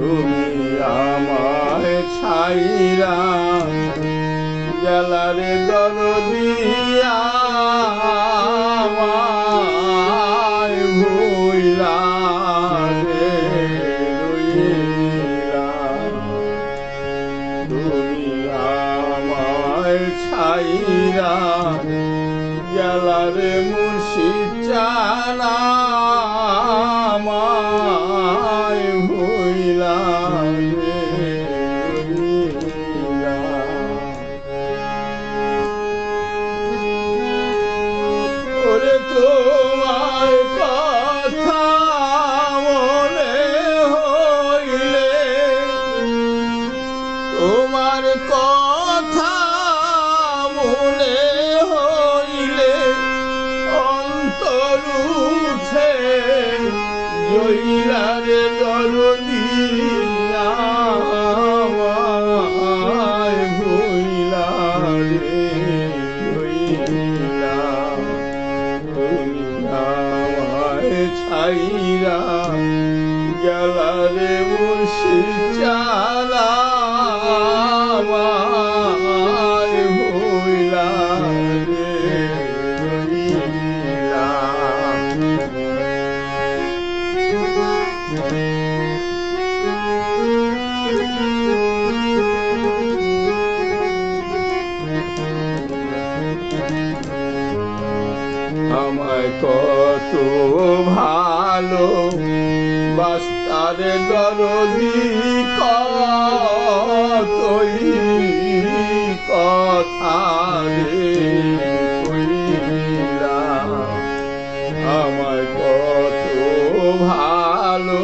তুমি আমায় ছাইরা গেলারে দরদিয়া ছাইরা গেলারে মুর্শিদ চালা জইলারে দরদিয়া আমায় ভুইলা রে ভুইলা তুমি আমায় ছাইরা ভালো বাস্তারে দরদি কতই কথা রে কইলা কত ভালো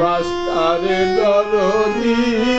বাস্তারে দরদি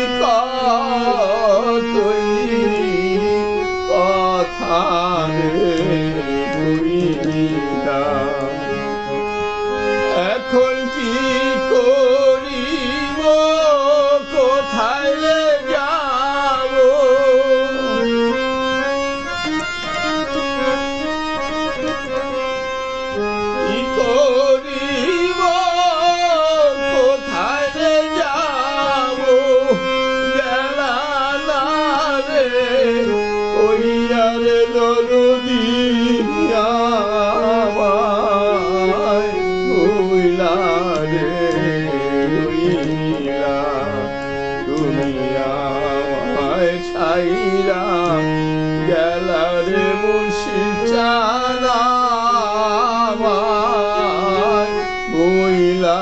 ছাইরা গেলা রে মুর্শি চালা আমায় ভুইলা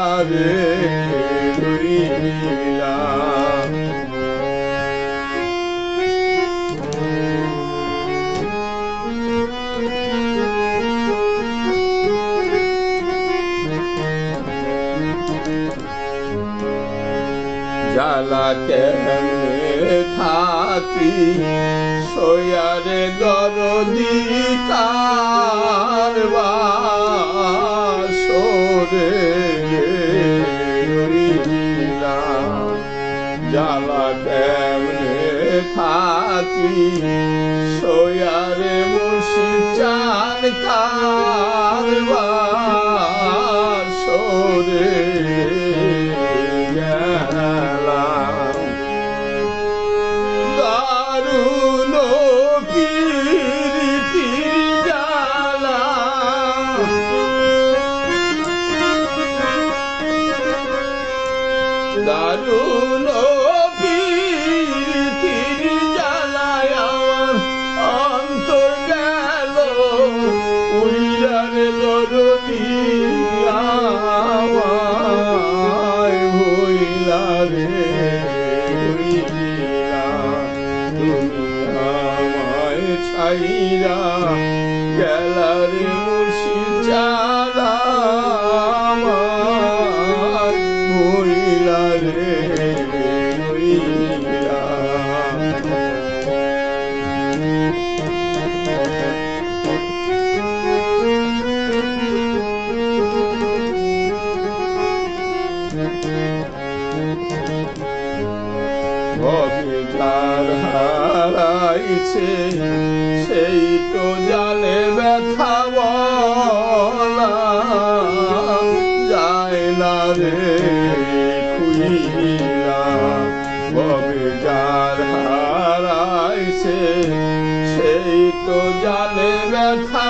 থাকি সয়ারে দরদি কেমনে থাকি সয়ারে মুর্শি চান কারবা সরে দারুণ পীড়িতির জ্বালায় আমার অন্তর গেল। উইরার দরদি আমায় ভইলা রে তুমি আমায় ছাইরা গেলারে মুর্শিদ অবিচার হারাইছে, সেই তো জালে ব্যথা যায় না রে খুইলা হারাইছে, সেই তো জালে ব্যথা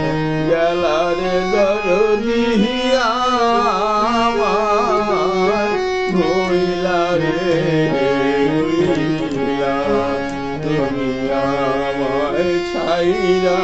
রইলা রে তুমি ছাইরা